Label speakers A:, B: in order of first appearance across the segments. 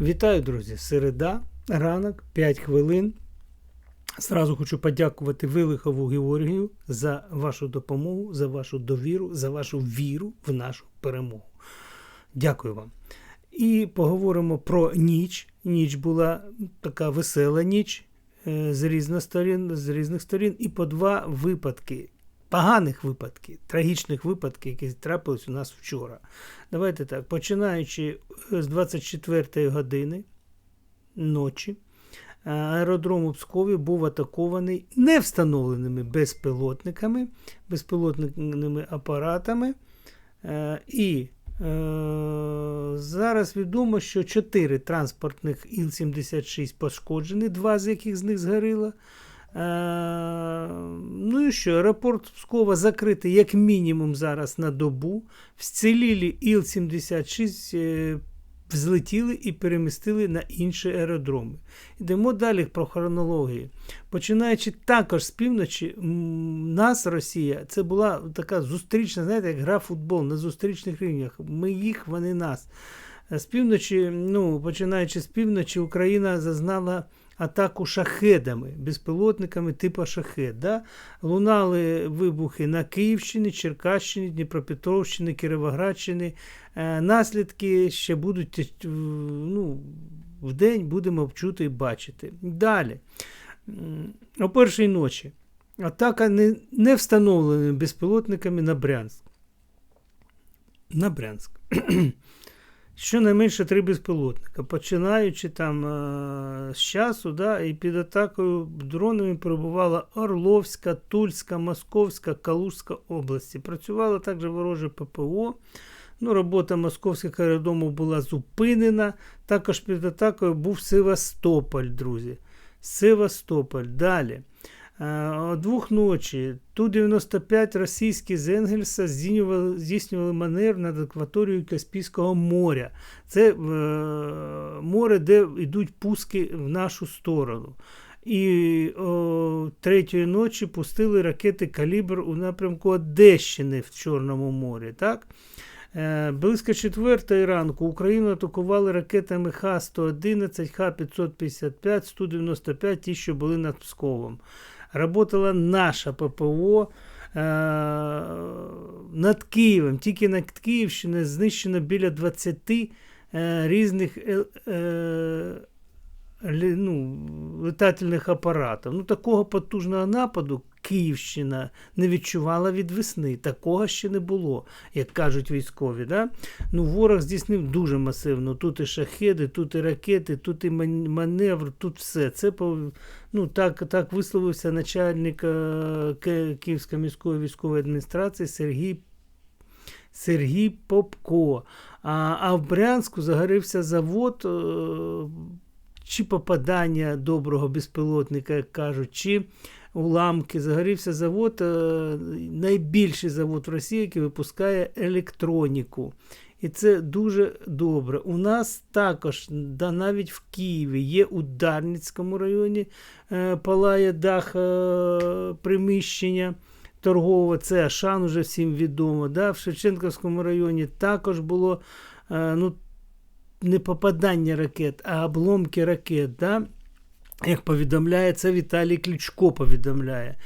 A: Вітаю, друзі! Середа, ранок, 5 хвилин. Зразу хочу подякувати Вилихову Георгію за вашу допомогу, за вашу довіру, за вашу віру в нашу перемогу. Дякую вам. І поговоримо про ніч. Ніч була така весела ніч е, з різних сторін, з різних сторін, і по два випадки. Поганих випадків, трагічних випадків, які трапились у нас вчора. Давайте так, починаючи з 24 години ночі, аеродром у Пскові був атакований невстановленими безпілотниками, безпілотними апаратами. Е, І е, зараз відомо, що 4 транспортних Іл-76 пошкоджені, два з яких з них згоріло. Е, Ну і що, аеропорт Пскова закритий як мінімум зараз на добу. Вцілілі Іл-76 е, взлетіли і перемістили на інші аеродроми. Йдемо далі про хронологію. Починаючи також з півночі, нас, Росія, це була така зустрічна, знаєте, як гра в футбол на зустрічних рівнях. Ми їх, вони нас. З півночі, ну, починаючи з півночі, Україна зазнала атаку шахедами, безпілотниками типу шахед. Да? Лунали вибухи на Київщині, Черкащині, Дніпропетровщині, Кіровоградщині. Е, Наслідки ще будуть е, ну, в день будемо чути і бачити. Далі. О першій ночі. Атака не, не встановленими безпілотниками на Брянськ. На Брянськ. Щонайменше три безпілотника, починаючи там е, з часу, да, і під атакою дронами перебувала Орловська, Тульська, Московська, Калужська області. Працювало також вороже ППО. Ну, робота московських аеродромів була зупинена. Також під атакою був Севастополь, друзі. Севастополь. Далі. Е, О двох ночі Ту-95 російські з Енгельса здійснювали, маневр над акваторією Каспійського моря. Це е, море, де йдуть пуски в нашу сторону. І о третьої ночі пустили ракети Калібр у напрямку Одещини в Чорному морі. Так? Е, Близько четвертої ранку Україну атакували ракетами Х-111, Х-555, Су-95, ті, що були над Псковом. Работала наша ППО е, над Києвом. Тільки над Київщині знищено біля 20 е, різних ну, летательних апаратів. Ну, такого потужного нападу Київщина не відчувала від весни. Такого ще не було, як кажуть військові. Да? Ну, ворог здійснив дуже масивно. Тут і шахеди, тут і ракети, тут і маневр, тут все. Це ну, так, так висловився начальник е, Київської міської військової адміністрації Сергій Сергій Попко. А, а в Брянську загорівся завод. е, Чи попадання доброго безпілотника, як кажуть, чи уламки. Загорівся завод, е, найбільший завод в Росії, який випускає електроніку. І це дуже добре. У нас також, да, навіть в Києві, є у Дарницькому районі е, палає дах е, приміщення торгового. Це Ашан уже всім відомо. Да? В Шевченківському районі також було ну, не попадання ракет, а обломки ракет. Да? Як повідомляє, це Віталій Кличко повідомляє.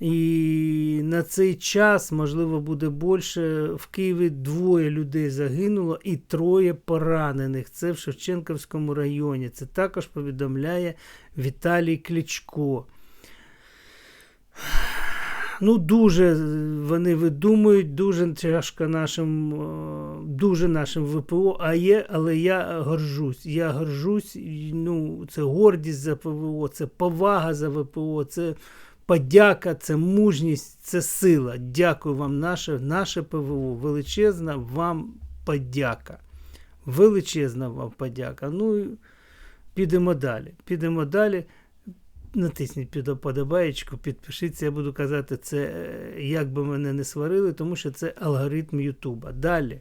A: І на цей час, можливо, буде більше. В Києві двоє людей загинуло і троє поранених. Це в Шевченківському районі. Це також повідомляє Віталій Кличко. Ну, дуже вони видумують, дуже тяжко нашим, е, дуже нашим ВПО, а є, але я горжусь. Я горжусь, ну, це гордість за ПВО, це повага за ВПО, це подяка, це мужність, це сила. Дякую вам, наше, наше ПВО. Величезна вам подяка. Величезна вам подяка. Ну, підемо далі. Підемо далі натисніть під подобаєчку, підпишіться, я буду казати це, е, як би мене не сварили, тому що це алгоритм Ютуба. Далі,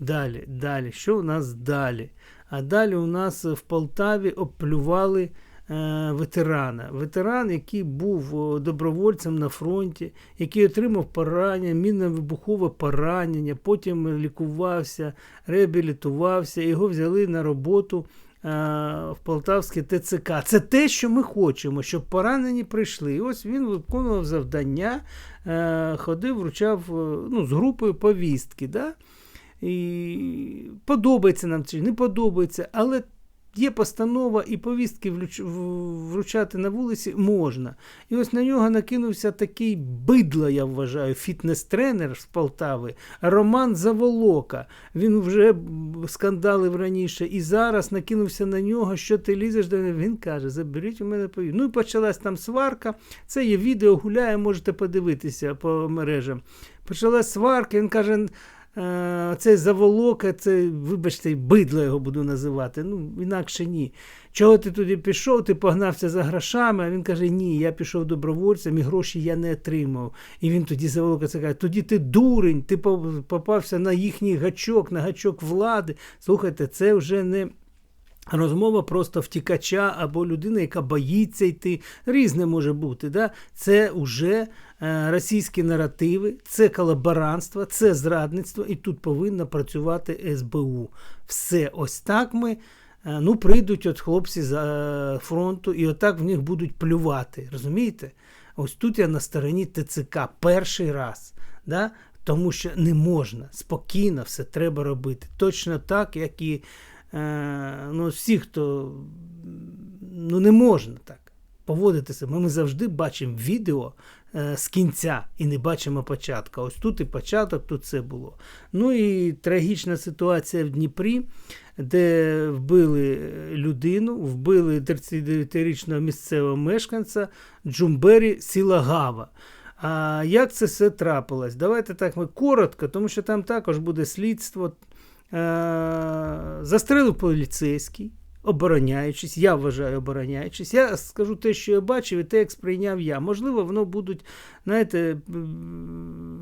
A: далі, далі. Що у нас далі? А далі у нас в Полтаві оплювали е, ветерана. Ветеран, який був добровольцем на фронті, який отримав поранення, мінно-вибухове поранення, потім лікувався, реабілітувався, його взяли на роботу в Полтавське ТЦК. Це те, що ми хочемо, щоб поранені прийшли. І ось він виконував завдання, е, ходив, вручав ну, з групою повістки. Да? І Подобається нам чи не подобається, але Є постанова і повістки вручати на вулиці можна. І ось на нього накинувся такий бидло, я вважаю, фітнес-тренер з Полтави, Роман Заволока. Він вже скандалив раніше і зараз накинувся на нього, що ти лізеш до нього. Він каже: заберіть у мене повістку. Ну і почалась там сварка. Це є відео, гуляє, можете подивитися по мережам. Почалась сварка, він каже. Е, цей заволока, це, вибачте, бидло його буду називати. Ну, інакше ні. Чого ти туди пішов, ти погнався за грошами, а він каже, ні, я пішов добровольцем і гроші я не отримав. І він тоді заволока це каже, тоді ти дурень, ти попався на їхній гачок, на гачок влади. Слухайте, це вже не. Розмова просто втікача або людина, яка боїться йти. Різне може бути. Да? Це вже е, російські наративи, це колаборантство, це зрадництво, і тут повинна працювати СБУ. Все ось так ми. Е, ну, прийдуть от хлопці з е, фронту, і отак в них будуть плювати. Розумієте? Ось тут я на стороні ТЦК перший раз. Да? Тому що не можна спокійно все треба робити. Точно так, як і. Е, ну, всі, хто ну, не можна так поводитися. Ми, ми завжди бачимо відео е, з кінця і не бачимо початку. Ось тут і початок, тут це було. Ну і трагічна ситуація в Дніпрі, де вбили людину, вбили 39-річного місцевого мешканця Джумбері Сілагава. А як це все трапилось? Давайте так ми коротко, тому що там також буде слідство. Е, застрелив поліцейський, обороняючись, я вважаю, обороняючись. Я скажу те, що я бачив, і те, як сприйняв я. Можливо, воно будуть, знаєте,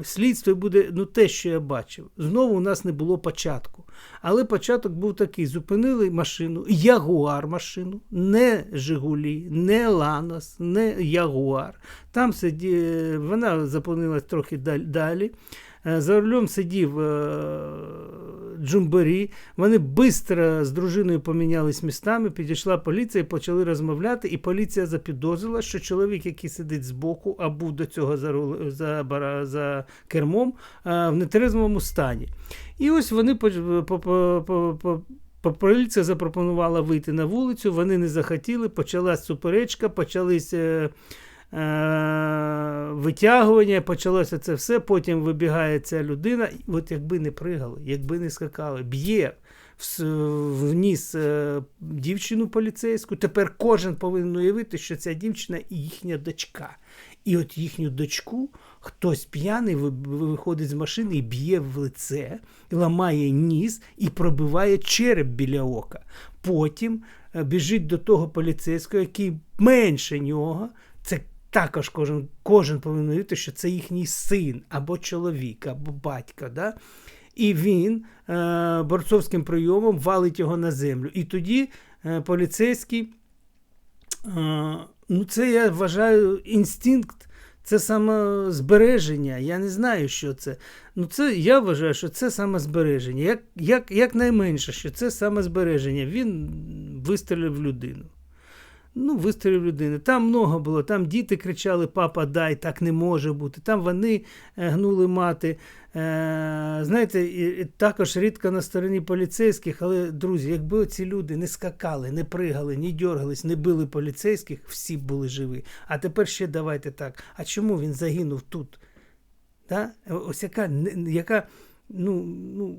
A: слідство буде ну, те, що я бачив. Знову у нас не було початку. Але початок був такий: зупинили машину, Ягуар машину, не Жигулі, не Ланос, не Ягуар. Там сиді, вона зупинилась трохи далі. Е, за рулем сидів е, Джумбері. Вони швидко з дружиною помінялись містами, підійшла поліція і почали розмовляти. І поліція запідозрила, що чоловік, який сидить збоку, а був до цього за за, за кермом, е, в нетрезвому стані. І ось вони по, по, по, по Поліція запропонувала вийти на вулицю, вони не захотіли, почалась суперечка, почались витягування, почалося це все. Потім вибігає ця людина. От якби не пригали, якби не скакали, б'є вніс е, дівчину поліцейську. Тепер кожен повинен уявити, що ця дівчина і їхня дочка. І от їхню дочку хтось п'яний виходить з машини і б'є в лице, ламає ніс і пробиває череп біля ока. Потім е, біжить до того поліцейського, який менше нього. Також кожен кожен повинен знати, що це їхній син або чоловік, або батько. Да? І він е, борцовським прийомом валить його на землю. І тоді е, поліцейський, е, ну це я вважаю інстинкт, це самозбереження. Я не знаю, що це. Ну це Я вважаю, що це самозбереження. Як, як, як найменше, що це самозбереження. Він вистрілив людину ну, вистрілив людини. Там много було. Там діти кричали: Папа, дай, так не може бути. Там вони е, гнули мати. Е, Знаєте, також рідко на стороні поліцейських, але, друзі, якби ці люди не скакали, не пригали, не дьоргались, не били поліцейських, всі були живі. А тепер ще давайте так. А чому він загинув тут? Да? Ось яка яка ну, ну,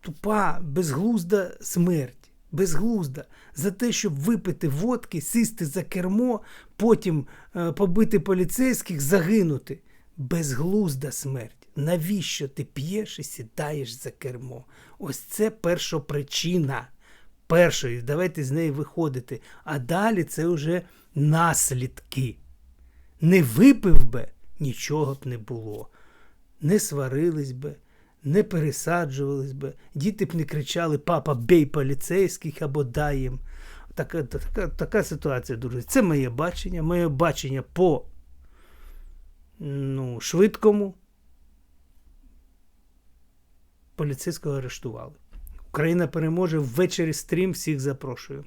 A: тупа, безглузда смерть безглузда, за те, щоб випити водки, сісти за кермо, потім е, побити поліцейських, загинути. Безглузда смерть. Навіщо ти п'єш і сідаєш за кермо? Ось це перша причина. Першої, давайте з неї виходити. А далі це вже наслідки. Не випив би, нічого б не було. Не сварились би, не пересаджувались би, діти б не кричали Папа, бей поліцейських або дай їм. Така, така, така ситуація, друзі. Це моє бачення, моє бачення по ну, швидкому. Поліцейського арештували. Україна переможе ввечері стрім. Всіх запрошую.